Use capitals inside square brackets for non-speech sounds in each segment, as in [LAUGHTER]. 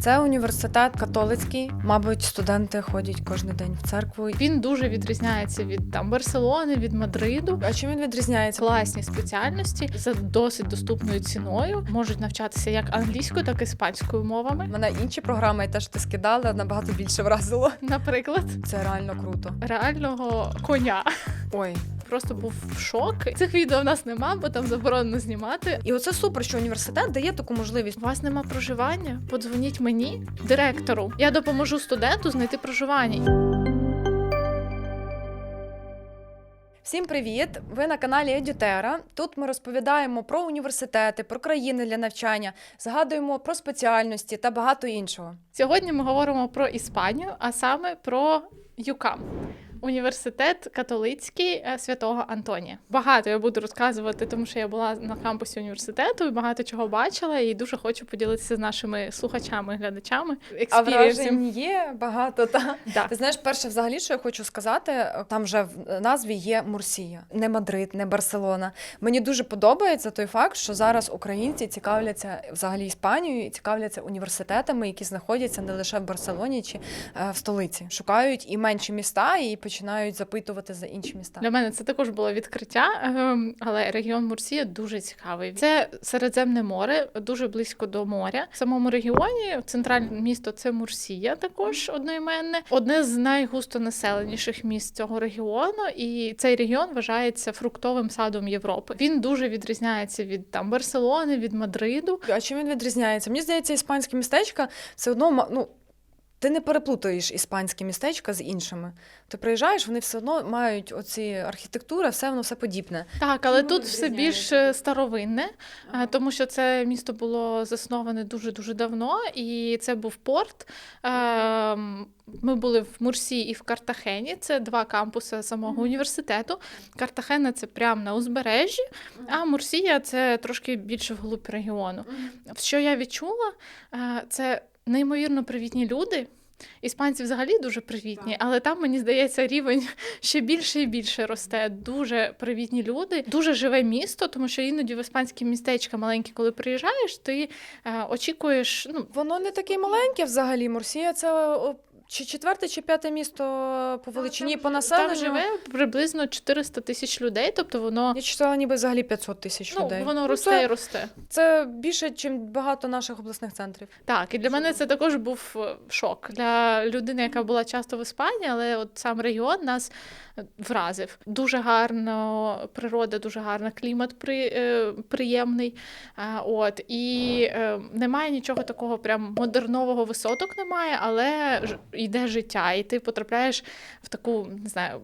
Це університет католицький. Мабуть, студенти ходять кожен день в церкву. Він дуже відрізняється від там Барселони, від Мадриду. А чим він відрізняється? Класні спеціальності за досить доступною ціною можуть навчатися як англійською, так і іспанською мовами. Мене інші програми, те, що ти скидала, набагато більше вразило. Наприклад, Це реально круто. реального коня. Ой. Просто був в шок. Цих відео в нас нема, бо там заборонено знімати. І оце супер, що університет дає таку можливість. У вас нема проживання? Подзвоніть мені, директору. Я допоможу студенту знайти проживання. Всім привіт! Ви на каналі Едютера. Тут ми розповідаємо про університети, про країни для навчання, згадуємо про спеціальності та багато іншого. Сьогодні ми говоримо про Іспанію, а саме про ЮКАМ. Університет католицький е, святого Антонія. Багато я буду розказувати, тому що я була на кампусі університету і багато чого бачила, і дуже хочу поділитися з нашими слухачами, глядачами. А вражень є багато. Та Да. ти знаєш, перше, взагалі, що я хочу сказати, там вже в назві є Мурсія, не Мадрид, не Барселона. Мені дуже подобається той факт, що зараз українці цікавляться взагалі Іспанією і цікавляться університетами, які знаходяться не лише в Барселоні чи е, в столиці. Шукають і менші міста, і починають запитувати за інші міста. Для мене це також було відкриття, ем, але регіон Мурсія дуже цікавий. Це Середземне море, дуже близько до моря. В самому регіоні центральне місто це Мурсія, також одноіменне, одне з найгустонаселеніших міст цього регіону. І цей регіон вважається фруктовим садом Європи. Він дуже відрізняється від там Барселони, від Мадриду. А чим він відрізняється? Мені здається, іспанське містечка все одно ну. Ти не переплутаєш іспанські містечка з іншими. Ти приїжджаєш, вони все одно мають оці архітектура, все воно все подібне. Так, але Чим тут все більш е, старовинне, е, тому що це місто було засноване дуже дуже давно, і це був порт. Ем, Ми були в Мурсі і в Картахені. Це два кампуси самого університету. Картахена це прямо на узбережжі, а Мурсія це трошки більше вглуб регіону. Що я відчула, е, це неймовірно привітні люди. Іспанці взагалі дуже привітні, але там мені здається рівень ще більше і більше росте. Дуже привітні люди, дуже живе місто, тому що іноді в іспанські містечка маленькі, коли приїжджаєш, ти е, очікуєш. Ну Воно не таке маленьке взагалі. Мурсія це чи четверте, чи п'яте місто по величині по населенню. там живе приблизно 400 тисяч людей, тобто воно Я читала ніби взагалі 500 тисяч ну людей. воно Ну, росте це, і росте. це більше, ніж багато наших обласних центрів. Так, і для мене це також був е, шок для людини, яка була часто в Іспанії, але от сам регіон нас е, вразив. Дуже гарно природа, дуже гарна, клімат при, е, приємний. От і немає нічого такого прям модернового висоток немає, але йде життя, і ти потрапляєш в таку, не знаю.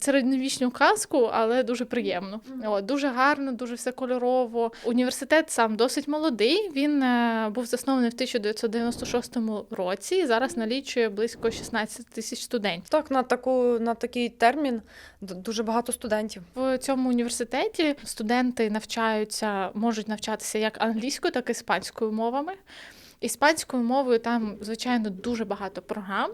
Середньовічну казку, але дуже приємно. От, дуже гарно, дуже все кольорово. Університет сам досить молодий. Він е, був заснований в 1996 році і зараз налічує близько 16 тисяч студентів. Так, на таку на такий термін дуже багато студентів. В цьому університеті студенти навчаються, можуть навчатися як англійською, так і іспанською мовами. Іспанською мовою там, звичайно, дуже багато програм.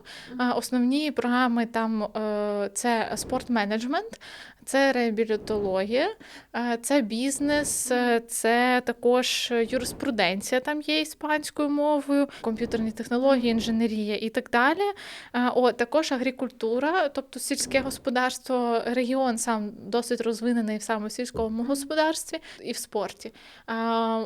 Основні програми там е, це спортменеджмент, це реабілітологія, е, це бізнес, е, це також юриспруденція. Там є іспанською мовою, комп'ютерні технології, інженерія і так далі. Е, О, також агрикультура, тобто сільське господарство. Регіон сам досить розвинений саме в сільському господарстві і в спорті.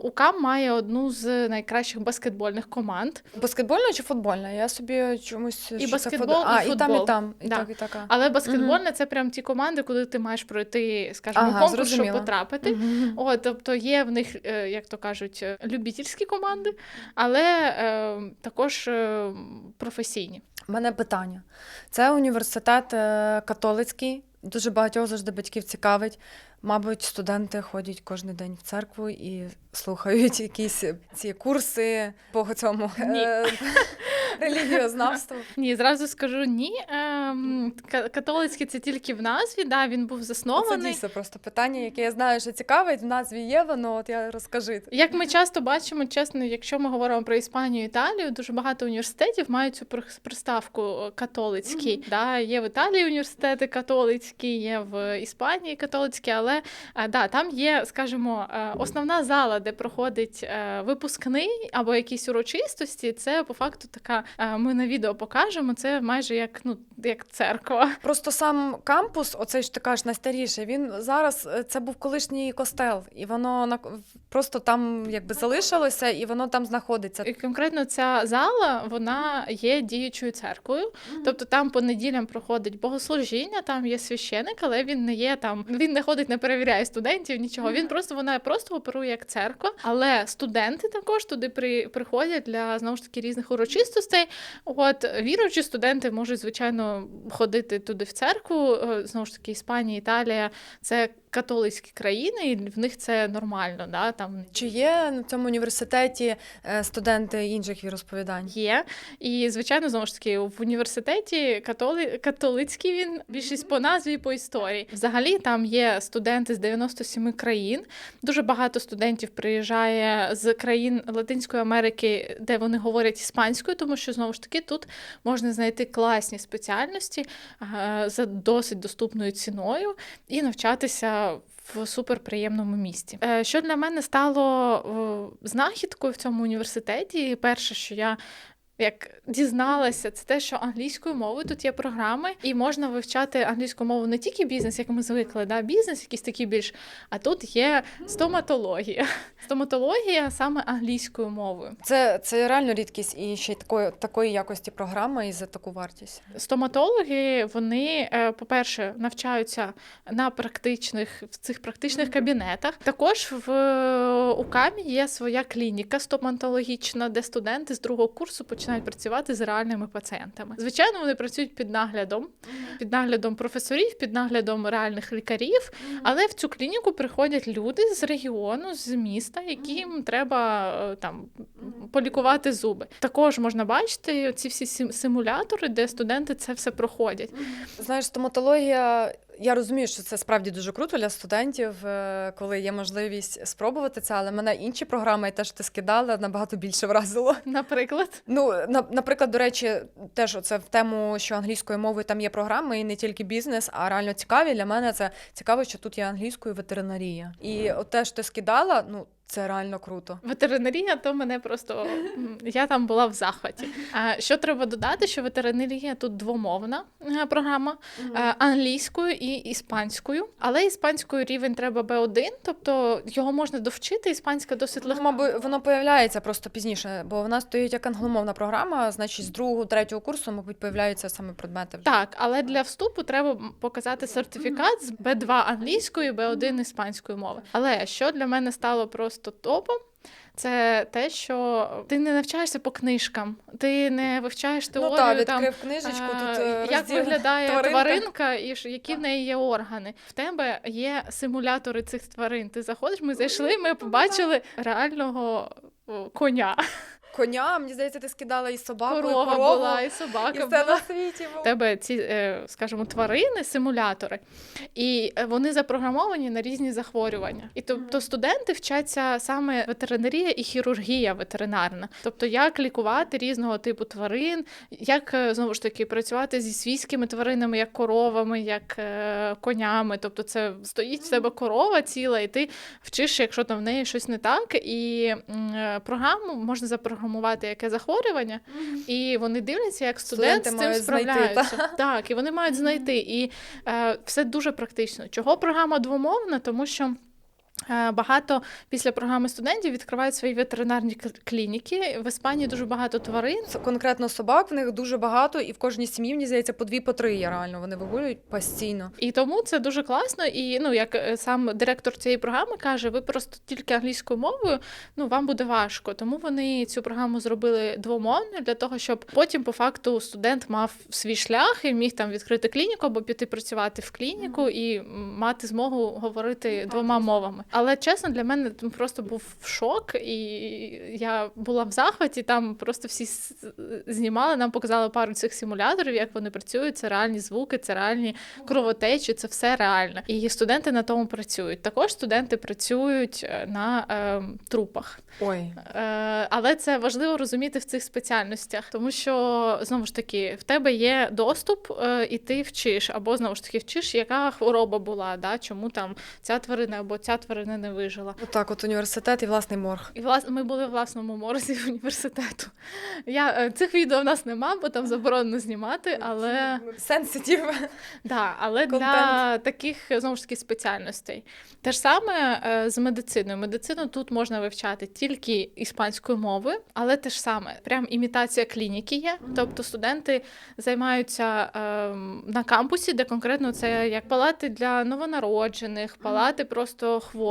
УКАМ має одну з найкращих баскетбольних команд. Баскетбольна чи футбольна? Я собі чомусь це баскетбол, фут- а, і і там, і там, і Да. так, і така. Але баскетбольне це прям ті команди, куди ти маєш пройти, скажімо, Ага, конкурс, щоб потрапити. Угу. О, тобто є в них, е, як то кажуть, е, любительські команди, але е, також е, професійні. У мене питання. Це університет католицький. Дуже багатьох завжди батьків цікавить. Мабуть, студенти ходять кожен день в церкву і слухають [LAUGHS] якісь ці курси по цьому. Ні. [LAUGHS] Е. [LAUGHS] Ні, зразу скажу ні. Ем, католицький це тільки в назві. Да, він був Це заснований. дійсно просто питання, яке я знаю, що цікавить. В назві є воно. От я розкажи. Як ми часто бачимо, чесно, якщо ми говоримо про Іспанію, Італію, дуже багато університетів мають цю при- приставку е, католицький. Да, є в Італії університети католицькі, є в Іспанії католицькі, але е, да, там є, скажімо, е, основна зала, де проходить е, випускний або якісь урочистості. Це по факту така. Ми на відео покажемо. Це майже як ну як церква. Просто сам кампус, оцей ж ти кажеш, найстаріший, він зараз це був колишній костел, і воно на просто там якби залишилося, і воно там знаходиться. І конкретно ця зала вона є діючою церквою. Тобто там по неділям проходить богослужіння, там є священик, але він не є там. Він не ходить, не перевіряє студентів, нічого. Він просто вона просто оперує як церква. Але студенти також туди при, приходять для знову ж таки різних урочистостей. От віруючі студенти можуть звичайно ходити туди в церкву. Е, Знову ж таки, Іспанія, Італія це католицькі країни, і в них це нормально. Да? Там Чи є на цьому університеті е, студенти інших віросповідань? Є. І, звичайно, знову ж таки, в університеті католи... католицький він більшість по назві і по історії. Взагалі там є студенти з 97 країн. Дуже багато студентів приїжджає з країн Латинської Америки, де вони говорять іспанською, тому що знову ж таки тут можна знайти класні спеціальності е, за досить доступною ціною і навчатися. В суперприємному місті. Е, Що для мене стало е, знахідкою в цьому університеті? Перше, що я як дізналася, це те, що англійською мовою тут є програми, і можна вивчати англійську мову не тільки бізнес, як ми звикли, да, бізнес, якийсь такий більш, а тут є стоматологія. Стоматологія саме англійською мовою. Це, це реально рідкість і ще такої, такої якості програма і за таку вартість. Стоматологи, вони, е, по-перше, навчаються на практичних в цих практичних кабінетах. Також в е, УКАМі є своя клініка стоматологічна, де студенти з другого курсу починають працювати з реальними пацієнтами. Звичайно, вони працюють під наглядом, під наглядом професорів, під наглядом реальних лікарів. Але в цю клініку приходять люди з регіону, з міста, яким треба е, там полікувати зуби. Також можна бачити ці всі сим- симулятори, де студенти це все проходять. Знаєш, стоматологія. Я розумію, що це справді дуже круто для студентів, е, коли є можливість спробувати це, але мене інші програми, я теж ти скидала, набагато більше вразило. Наприклад, Ну, на, наприклад, до речі, теж це в тему, що англійською мовою там є програми, і не тільки бізнес, а реально цікаві. Для мене це цікаво, що тут є англійською ветеринарія. І от теж ти скидала, ну це реально круто. ветеринарія, то мене просто я там була в захваті. А що треба додати, що ветеринарія тут двомовна е, програма е, англійською і іспанською, але іспанською рівень треба B1, тобто його можна довчити. Іспанська досить Ну, легка. мабуть, воно появляється просто пізніше, бо вона стоїть як англомовна програма, значить, з другого, третього курсу, мабуть, появляються саме предмети. вже. Так, але для вступу треба показати сертифікат з B2 англійської, B1 іспанської мови. Але що для мене стало просто топом. Це те, що ти не навчаєшся по книжкам, ти не вивчаєш теорію ну так, там, книжечку, тут е, як розділ виглядає тваринка. тваринка, і ж- які в неї є органи. В тебе є симулятори цих тварин. Ти заходиш, ми зайшли, ми побачили реального коня. Коня, мені здається, ти скидала і собаку, Корова і корову, була, і і собака все була. на світі було. В тебе ці, е, скажімо, тварини, симулятори, і е, вони запрограмовані на різні захворювання. І тобто студенти вчаться саме ветеринарія і хірургія ветеринарна, тобто як лікувати різного типу тварин, як е, знову ж таки працювати зі свійськими тваринами, як коровами, як е, конями. Тобто, це стоїть в тебе корова ціла, і ти вчиш, якщо там в неї щось не так, і м, е, програму можна запрограмувати яке захворювання. І вони дивляться, як студент Студенти з цим мають знайти, справляється. так, і вони мають знайти. І е, все дуже практично. Чого програма двомовна? Тому що. Е, Багато після програми студентів відкривають свої ветеринарні клініки. В Іспанії дуже багато тварин. Конкретно собак в них дуже багато, і в кожній сім'ї, мені здається, по дві, по три є реально. Вони вигулюють постійно. І тому це дуже класно. І ну, як е, сам директор цієї програми каже, ви просто тільки англійською мовою, ну вам буде важко. Тому вони цю програму зробили двомовною для того, щоб потім, по факту, студент мав свій шлях і міг там відкрити клініку або піти працювати в клініку і мати змогу говорити двома мовами. Але чесно, для мене там просто був шок, і я була в захваті. Там просто всі знімали, нам показали пару цих симуляторів, як вони працюють. Це реальні звуки, це реальні кровотечі, це все реально. І студенти на тому працюють. Також студенти працюють е, на е, трупах. Ой, Е, але це важливо розуміти в цих спеціальностях, тому що знову ж таки в тебе є доступ, е, і ти вчиш, або знову ж таки вчиш, яка хвороба була, да, чому там ця тварина або ця тварина не вижила. отак, от університет і власний морг. І власне ми були в власному морзі [LAUGHS] університету. Я е, цих відео в нас нема, бо там заборонено знімати, але Сенситив. Да, але для таких знову ж таки спеціальностей. Те ж саме е, з медициною. Медицину тут можна вивчати тільки іспанською мовою, але те ж саме, прям імітація клініки є. Тобто студенти займаються ем, на кампусі, де конкретно це як палати для новонароджених, палати просто хворих.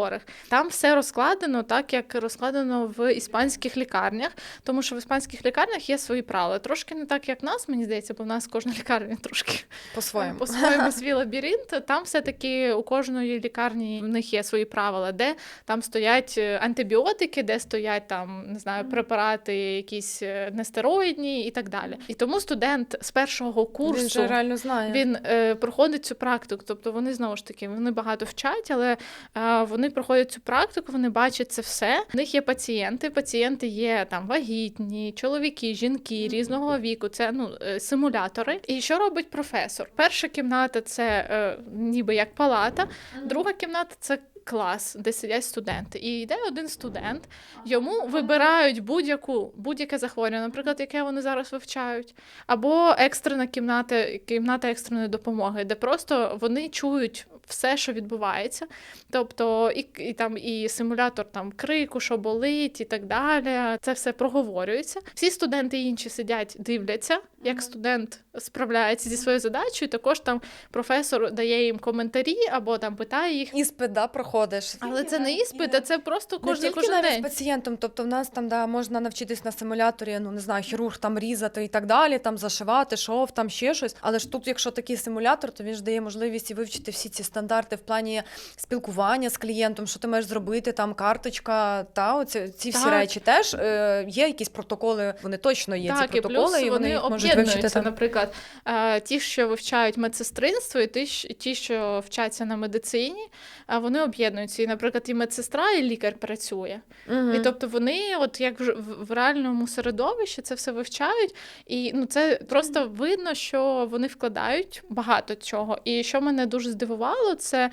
Там все розкладено так, як розкладено в іспанських лікарнях, тому що в іспанських лікарнях є свої правила. Трошки не так, як в нас, мені здається, бо в нас кожна лікарня трошки По-своєму. по-своєму [LAUGHS] свій лабіринт. Там все-таки у кожної лікарні в них є свої правила, де там стоять е, антибіотики, де стоять там не знаю препарати, якісь е, нестероїдні і так далі. І тому студент з першого курсу Він же реально знає. він е, проходить цю практику. Тобто вони знову ж таки вони багато вчать, але е, вони проходять цю практику, вони бачать це все. У них є пацієнти. Пацієнти є там вагітні, чоловіки, жінки різного віку. Це ну е, симулятори. І що робить професор? Перша кімната це е, ніби як палата, друга кімната це. Клас, де сидять студенти, і йде один студент, йому вибирають будь-яку будь-яке захворювання, наприклад, яке вони зараз вивчають, або екстрена кімната, кімната екстреної допомоги, де просто вони чують все, що відбувається. Тобто, і, і там і симулятор там крику, що болить, і так далі. Це все проговорюється. Всі студенти інші сидять, дивляться, як студент справляється зі своєю задачею. Також там професор дає їм коментарі або там питає їх. Іспит, да, проходиш. Але це не іспит, а це просто Не кожен тільки кожен навіть день. з пацієнтом, тобто в нас там да, можна навчитись на симуляторі, ну не знаю, хірург там різати і так далі, там зашивати, шов, там ще щось. Але ж тут, якщо такий симулятор, то він ж дає можливість і вивчити всі ці стандарти в плані спілкування з клієнтом, що ти маєш зробити, там карточка, та оці ці всі Так. речі теж е, є якісь протоколи, вони точно є так, ці і протоколи, плюс і вони, вони можуть вивчити там. Наприклад, е, ті, що вивчають медсестринство, і ті, ті, що вчаться на медицині, е, вони об'єднуються. І, наприклад, і медсестра, і лікар працює. Мгм. І тобто вони, от як в реальному середовищі, це все вивчають, і ну це просто видно, що вони вкладають багато чого. І що мене дуже здивувало, це.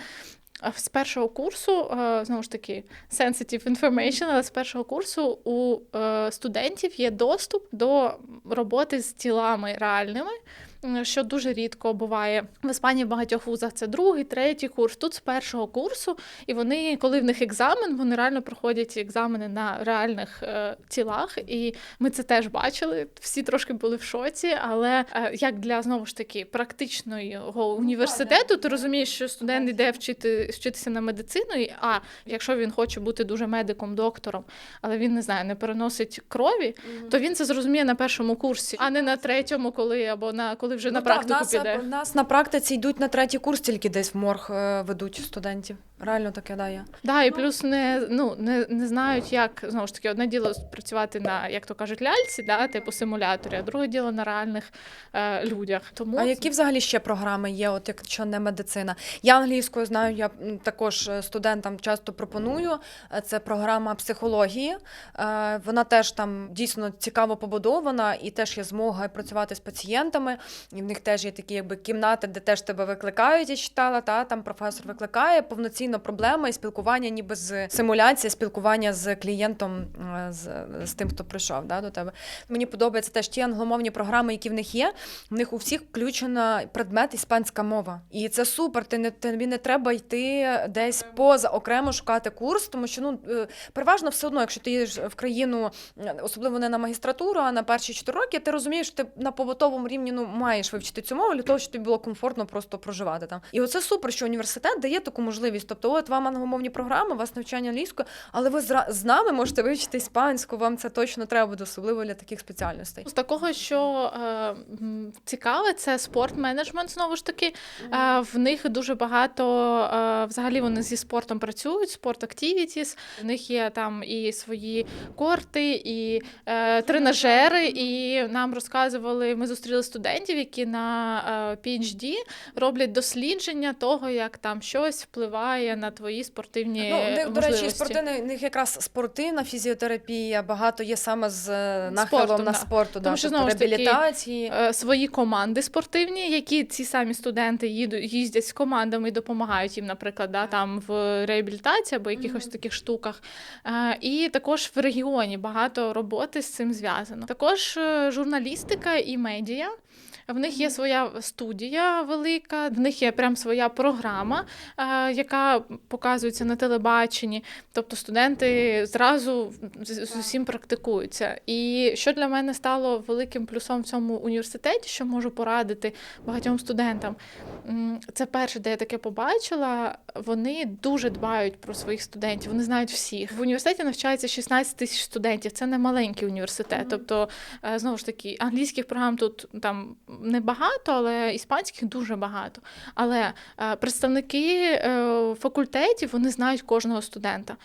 е, З першого курсу, е, знову ж таки, sensitive information, але з першого курсу у е, студентів є доступ до роботи з тілами реальними, що дуже рідко буває в Іспанії в багатьох вузах. Це другий, третій курс. Тут з першого курсу, і вони, коли в них екзамен, вони реально проходять екзамени на реальних е, тілах. І ми це теж бачили. Всі трошки були в шоці. Але е, як для знову ж таки практичного університету, ти розумієш, що студент йде вчити вчитися на медицину. І а якщо він хоче бути дуже медиком, доктором, але він не знає, не переносить крові, то він це зрозуміє на першому курсі, а не на третьому, коли або на коли вже на Ну, так, практику нас, піде. нас на практиці йдуть на третій курс, тільки десь в морг е, ведуть студентів. Реально таке да, є. Да, і плюс не, ну, не, не знають, як знову ж таки, одне діло працювати на, як то кажуть, ляльці, да, типу симуляторі, а друге діло на реальних е, людях. Тому А які взагалі ще програми є, от якщо не медицина? Я англійською знаю, я також е, студентам часто пропоную. Е, Це програма психології. Е, Вона теж там дійсно цікаво побудована, і теж є змога працювати з пацієнтами. І в них теж є такі якби кімнати, де теж тебе викликають. Я читала, та там професор викликає повноцінно проблема і спілкування, ніби з симуляція, спілкування з клієнтом, е, з, з тим, хто прийшов да, до тебе. Мені подобається теж ті англомовні програми, які в них є. В них у всіх включена предмет іспанська мова. І це супер. Ти не тобі не треба йти десь поза окремо шукати курс, тому що ну е, переважно все одно, якщо ти їдеш в країну, е, особливо не на магістратуру, а на перші 4 роки, ти розумієш, що ти на побутовому рівні ну маєш вивчити цю мову для того, щоб тобі було комфортно просто проживати там. І оце супер, що університет дає таку можливість. Тобто, от вам англомовні програми, у вас навчання англійською, але ви з нами можете вивчити іспанську, вам це точно треба буде, особливо для таких спеціальностей. З такого, що е, цікаве, це спорт-менеджмент. Знову ж таки, е, в них дуже багато е, взагалі вони зі спортом працюють, спорт-активітіс. В них є там і свої корти, і е, тренажери. І нам розказували, ми зустріли студентів, які на е, PhD роблять дослідження того, як там щось впливає на твої спортивні Ну, в до речі, можливості. спортивна, якраз спортивна фізіотерапія, багато є саме з е, нахилом Спортом, на да. спорту, да, Тому що, тобто ж таки, е, свої команди спортивні, які ці самі студенти їду, їздять з командами і допомагають їм, наприклад, да, там в реабілітації або якихось таких штуках. Е, І також в регіоні багато роботи з цим зв'язано. Також е, журналістика і медіа. В них є своя студія велика, в них є прям своя програма, яка показується на телебаченні. Тобто студенти зразу з, з усім практикуються. І що для мене стало великим плюсом в цьому університеті, що можу порадити багатьом студентам. Це перше, де я таке побачила. Вони дуже дбають про своїх студентів. Вони знають всіх. В університеті навчається 16 тисяч студентів. Це не маленький університет. Тобто, е, знову ж таки, англійських програм тут там небагато, але іспанських дуже багато. Але е, представники е, факультетів вони знають кожного студента.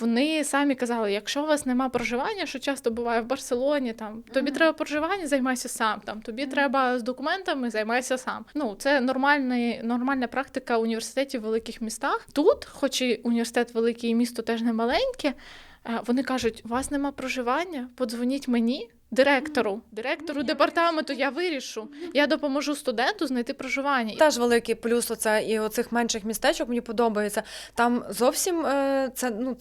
Вони самі казали: якщо у вас нема проживання, що часто буває в Барселоні, там тобі треба проживання, займайся сам. Там тобі треба з документами, займайся сам. Ну це нормальний, нормальна практика університетів в великих містах. Тут, хоч і університет великий, і місто теж не маленьке. е, Вони кажуть: у вас нема проживання, подзвоніть мені, директору, директору департаменту. Я вирішу. Я допоможу студенту знайти проживання. Теж великий плюс оце і оцих менших містечок мені подобається. Там зовсім е, це ну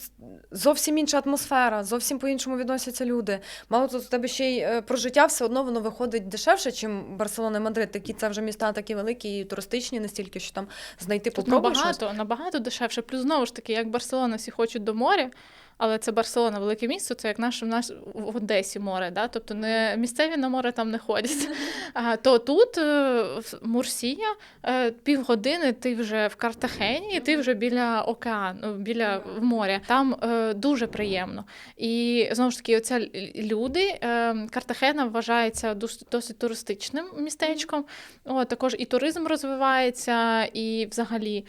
зовсім інша атмосфера, зовсім по-іншому відносяться люди. Мало того, у тебе ще й е, про життя все одно воно виходить дешевше, ніж Барселона і Мадрид. Такі це вже міста такі великі і туристичні, настільки що там знайти Тут попробуй щось. набагато, набагато дешевше. Плюс знову ж таки, як Барселона, всі хочуть до моря. Але це Барселона, велике місто, це як наше в нас в Одесі море, да? тобто не місцеві на море там не ходять. А, то тут е, в Мурсія е, півгодини ти вже в Картахені, і ти вже біля океану, біля моря. Там е, дуже приємно. І знову ж таки, оця люди. Картахена вважається досить туристичним містечком. О, також і туризм розвивається, і взагалі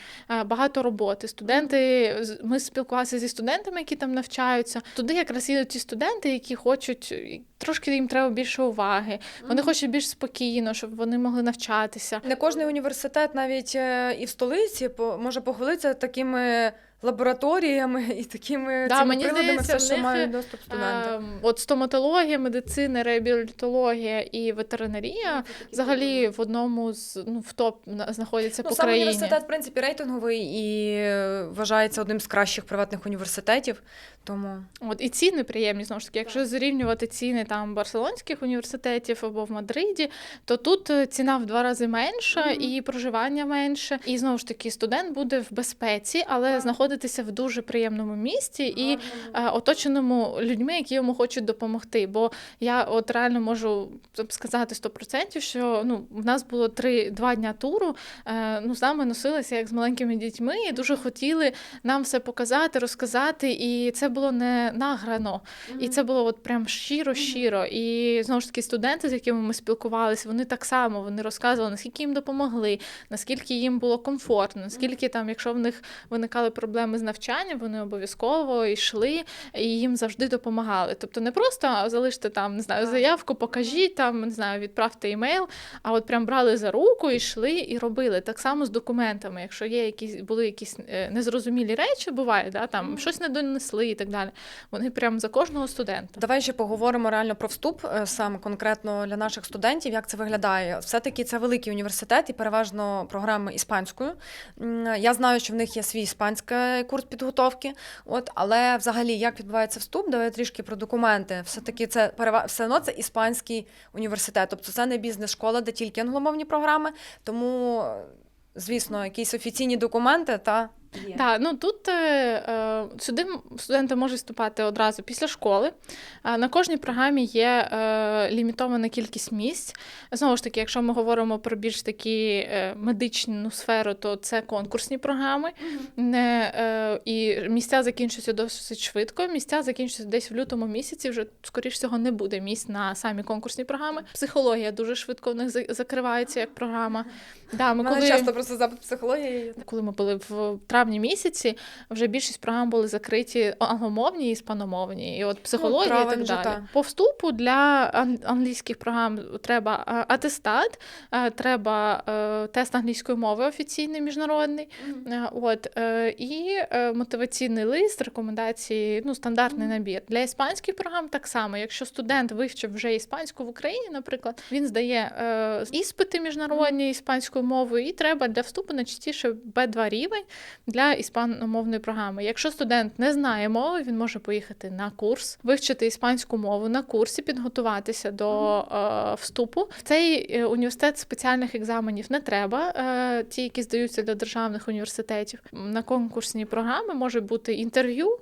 багато роботи. Студенти ми спілкувалися зі студентами, які там навчаються. Туди якраз їдуть ті студенти, які хочуть е, трошки їм треба більше уваги. Вони хочуть більш спокійно, щоб вони могли навчатися. Не кожний університет, навіть е, і в столиці, може похвалитися такими лабораторіями [LAUGHS] і такими Да, цими мені приладами, здається, все, що них, мають доступ студенти. Ем, От стоматологія, медицина, реабілітологія і ветеринарія взагалі в одному з ну в топ на- знаходяться Ну, по сам країні. університет, в принципі, рейтинговий і е, вважається одним з кращих приватних університетів. Тому От і ціни приємні знову ж таки. Якщо зрівнювати ціни там барселонських університетів або в Мадриді, то тут е, ціна в два рази менша і проживання менше. І знову ж таки, студент буде в безпеці, але знаходитися в дуже приємному місці і е, оточеному людьми, які йому хочуть допомогти. Бо я от реально можу сказати 100%, що ну в нас було три два дня туру. Е, ну з нами носилися як з маленькими дітьми, і дуже хотіли нам все показати, розказати. І це було не награно. І це було от прям щиро-щиро. І знову ж таки, студенти, з якими ми спілкувалися, вони так само вони розказували, наскільки їм допомогли, наскільки їм було комфортно, наскільки там, якщо в них виникали проблеми з навчанням, вони обов'язково йшли і їм завжди допомагали. Тобто не просто залиште там, не знаю, заявку, покажіть там, не знаю, відправте імейл, а от прям брали за руку, йшли і робили. Так само з документами. Якщо є якісь були якісь е, незрозумілі речі, буває, да, там щось не донесли так далі. Вони прям за кожного студента. давай ще поговоримо реально про вступ е, саме конкретно для наших студентів. Як це виглядає? Все-таки це великий університет і переважно програми іспанською. Я знаю, що в них є свій іспанський курс підготовки. От, але взагалі, як відбувається вступ? Давай трішки про документи. Все-таки це перева... все одно це іспанський університет. Тобто це не бізнес-школа, де тільки англомовні програми. Тому, звісно, якісь офіційні документи та Так, ну тут е, е, сюди студенти можуть вступати одразу після школи. На кожній програмі є е, лімітована кількість місць. Знову ж таки, якщо ми говоримо про більш такі е, медичну сферу, то це конкурсні програми. Не, е, і місця закінчуються досить швидко. Місця закінчуються десь в лютому місяці. Вже скоріш всього не буде місць на самі конкурсні програми. Психологія дуже швидко в них закривається як програма. Да, ми мене коли... часто просто запит психології. Коли ми були в травні місяці, вже більшість програм були закриті англомовні і іспаномовні. І от психологія і Ну, травень так далі. та. По вступу для англійських програм треба атестат, треба е, тест англійської мови офіційний міжнародний. Е, От е, і мотиваційний лист, рекомендації, ну стандартний набір. Для іспанських програм так само. Якщо студент вивчив вже іспанську в Україні, наприклад, він здає іспити міжнародні іспанською мовою, і треба для вступу найчастіше B2 рівень для іспаномовної програми. Якщо студент не знає мови, він може поїхати на курс, вивчити іспанську мову на курсі, підготуватися до е, вступу. В цей е, університет спеціальних екзаменів не треба. Е, ті, які здаються для державних університетів. На конкурсні програми може бути інтерв'ю,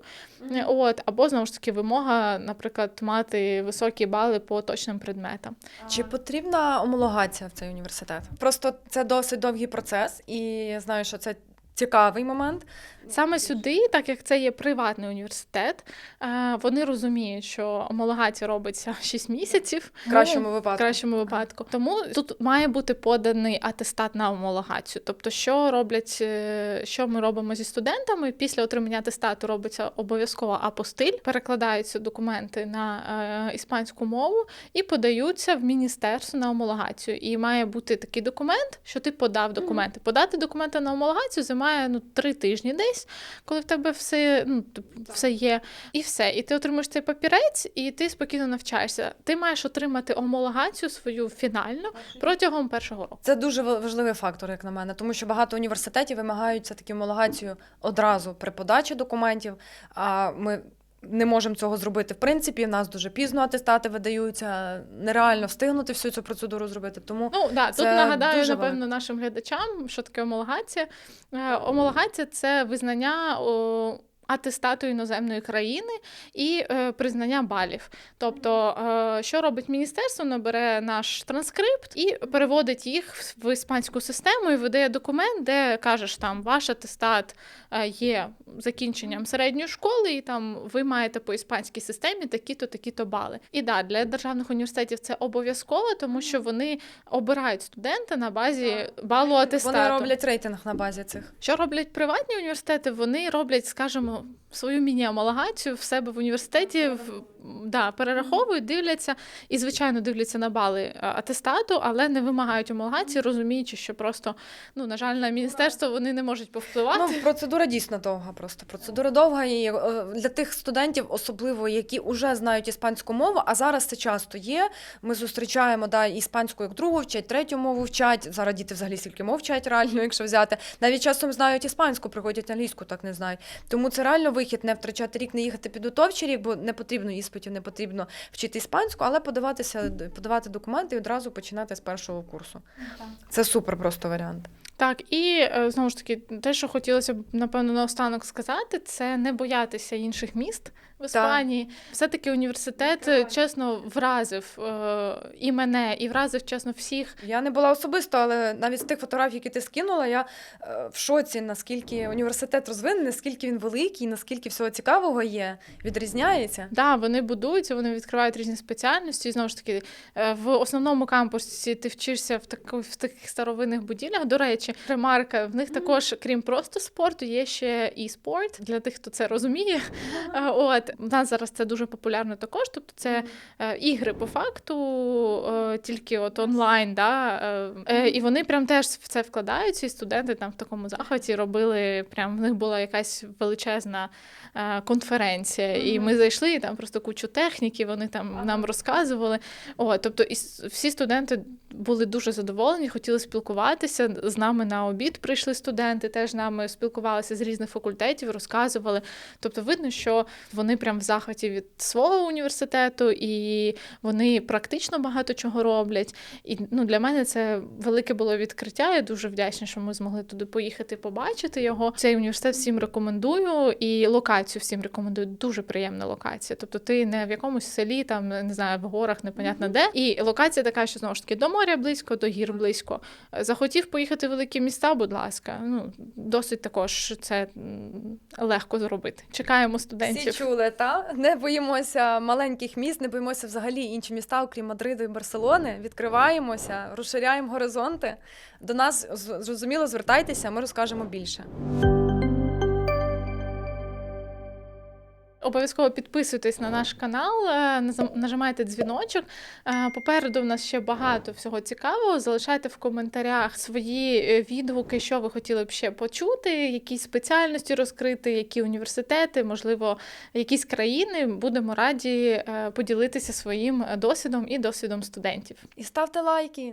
е, от або знову ж таки вимога, наприклад, мати високі бали по точним предметам. Чи потрібна омологація в цей університет? Просто це досить довгий процес, і я знаю, що це цікавий момент. Саме сюди, так як це є приватний університет, е, вони розуміють, що омологація робиться 6 місяців. В кращому Ну, випадку. В кращому випадку. Тому тут має бути поданий атестат на омологацію. Тобто, що роблять, е, що ми робимо зі студентами? Після отримання атестату робиться обов'язково апостиль, перекладаються документи на е, іспанську мову і подаються в міністерство на омологацію. І має бути такий документ, що ти подав документи. Подати документи на омологацію займає ну три тижні десь, коли в тебе все, ну, все є, і все. І ти отримуєш цей папірець, і ти спокійно навчаєшся. Ти маєш отримати омологацію свою фінальну протягом першого року. Це дуже важливий фактор, як на мене, тому що багато університетів вимагають все таки омологацію одразу при подачі документів. А ми не можемо цього зробити. В принципі, в нас дуже пізно атестати видаються, нереально встигнути всю цю процедуру зробити. Тому Ну да, тут нагадаю, дуже напевно, нашим глядачам, що таке омологація. Е, Омологація це визнання. о, Атестату іноземної країни і е, признання балів. Тобто, е, що робить міністерство? Набере наш транскрипт і переводить їх в- іспанську систему і видає документ, де кажеш, там ваш атестат е, є закінченням середньої школи, і там ви маєте по іспанській системі такі-то, такі-то бали. І да, для державних університетів це обов'язково, тому що вони обирають студента на базі балу атестату. вони роблять рейтинг на базі цих. Що роблять приватні університети? Вони роблять, скажімо, свою міні-амалогацію в себе в університеті, в, да, перераховують, дивляться і, звичайно, дивляться на бали е, атестату, але не вимагають амалогації, розуміючи, що просто, ну, на жаль, на міністерство вони не можуть повпливати. Ну, процедура дійсно довга. Просто процедура довга і е, для тих студентів, особливо які вже знають іспанську мову. А зараз це часто є. Ми зустрічаємо да, іспанську як другу вчать, третю мову вчать. Зараз діти взагалі скільки мов вчать, реально, якщо взяти. Навіть часом знають іспанську, приходять англійську, так не знають. Тому це реально вихід не втрачати рік, не їхати підготовчий рік, бо не потрібно іспитів, не потрібно вчити іспанську, але подаватися, подавати документи і одразу починати з першого курсу. Це супер просто варіант. Так, і е, знову ж таки, те, що хотілося б, напевно, наостанок сказати, це не боятися інших міст в Іспанії. Все-таки університет е, чесно вразив е, і мене, і вразив чесно всіх. Я не була особисто, але навіть з тих фотографій, які ти скинула, я е, в шоці, наскільки університет розвинений, наскільки він великий, наскільки всього цікавого є, відрізняється. Да, вони будуються, вони відкривають різні спеціальності. І знову ж таки, е, в основному кампусі ти вчишся в таку в таких старовинних будівлях. До речі, ремарка в них також, крім просто спорту, є ще і спорт для тих, хто це розуміє. Е, От у нас зараз це дуже популярно також. Тобто, це е, ігри по факту, е, тільки от онлайн, да, е, і вони прям теж в це вкладаються. І студенти там в такому захваті робили. Прям в них була якась величезна конференція, і ми зайшли, і там просто кучу техніки, вони там нам розказували. О, тобто, і всі студенти були дуже задоволені, хотіли спілкуватися. З нами на обід прийшли студенти, теж з нами спілкувалися з різних факультетів, розказували. Тобто, видно, що вони прям в захваті від свого університету, і вони практично багато чого роблять. І ну, для мене це велике було відкриття. Я дуже вдячна, що ми змогли туди поїхати, побачити його. Цей університет всім рекомендую, і локацію всім рекомендую. Дуже приємна локація. Тобто, ти не в якомусь селі, там не знаю, в горах, непонятно де. І локація така, що знову ж таки до моря близько, до гір близько. Захотів поїхати в великі міста, будь ласка. Ну досить також це легко зробити. Чекаємо Всі студентів. чули, та не боїмося маленьких міст, не боїмося взагалі інші міста, окрім Мадриду і Барселони. Відкриваємося, розширяємо горизонти. До нас зрозуміло, звертайтеся, ми розкажемо більше. Обов'язково підписуйтесь на наш канал, е, нажимайте дзвіночок. Е, Попереду в нас ще багато всього цікавого. Залишайте в коментарях свої е, відгуки, що ви хотіли б ще почути, які спеціальності розкрити, які університети, можливо, якісь країни. Будемо раді поділитися своїм досвідом і досвідом студентів. І ставте лайки.